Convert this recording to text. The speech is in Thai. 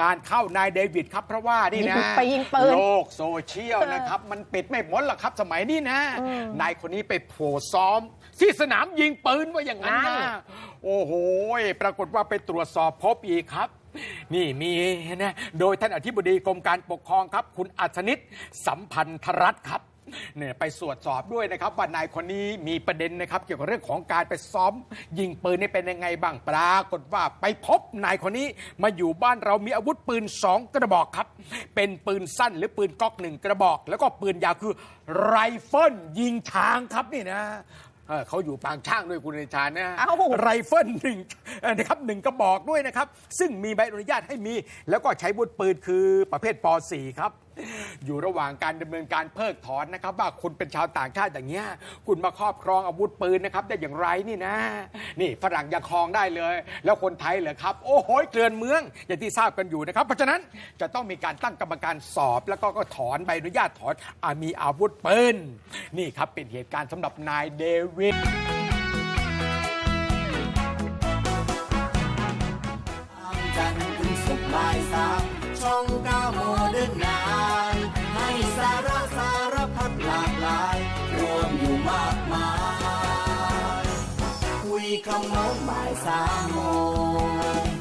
งานเข้านายเดวิดครับเพราะว่านี่นะยิงไปยิงปืนโลกโซเชียลนะครับมันปิดไม่พ้นหรอกครับสมัยนี้นะ นายคนนี้ไปโผล่ซ้อม ที่สนามยิงปืนว่าอย่างนั้นนั่นะนโอ้โหปรากฏว่าไปตรวจสอบพบอีกครับนี่มีนะโดยท่านอธิบดีกรมการปกครองครับ คุณอัศนิตสัมพันธรัตน์ครับ เนี่ยไปตรวจสอบด้วยนะครับว่านายคนนี้มีประเด็นนะครับ เกี่ยวกับเรื่องของการไปซ้อม ยิงปืนนี่เป็นยังไงบ้างปรากฏว่าไปพบนายคนนี้มาอยู่บ้านเรามีอาวุธปืนสองกระบอกครับ เป็นปืนสั้นหรือปืนก๊อกหนึ่งกระบอก แล้วก็ปืนยาวคือไรเฟิลยิงช้างครับนี่นะเออเขาอยู่ปางช่างด้วยคุณเดชานะเอ้าไรเฟิลหนึ่งเอ่อนะครับหนึ่งกระบอกด้วยนะครับ ซึ่งมีใบอนุญาตให้มี แล้วก็ใช้วุธปืนคือประเภทป .4 ครับ อยู่ระหว่างการดำเนินการเพิกถอนนะครับ ว่าคุณเป็นชาวต่างชาติอย่างเงี้ยคุณมาครอบครองอาวุธปืนนะครับได้อย่างไรนี่นะ นี่ฝรั่งยังครองได้เลย แล้วคนไทยเหรอครับ โอ้โหเกลื่อนเมือง อย่างที่ทราบกันอยู่นะครับ เพราะฉะนั้นจะต้องมีการตั้งกรรมการสอบ แล้วก็ก็ถอนใบอนุญาตถอนอามีอาวุธปืนนี่ครับเป็นเหตุการณ์สำหรับนายเดวิด ศุกร์บ่ายสามช่องเก้าโมเดิร์นไนให้สาระสารพัดหลากหลาย รวมอยู่มากมาย คุยคำโน้นบ่ายสามโมง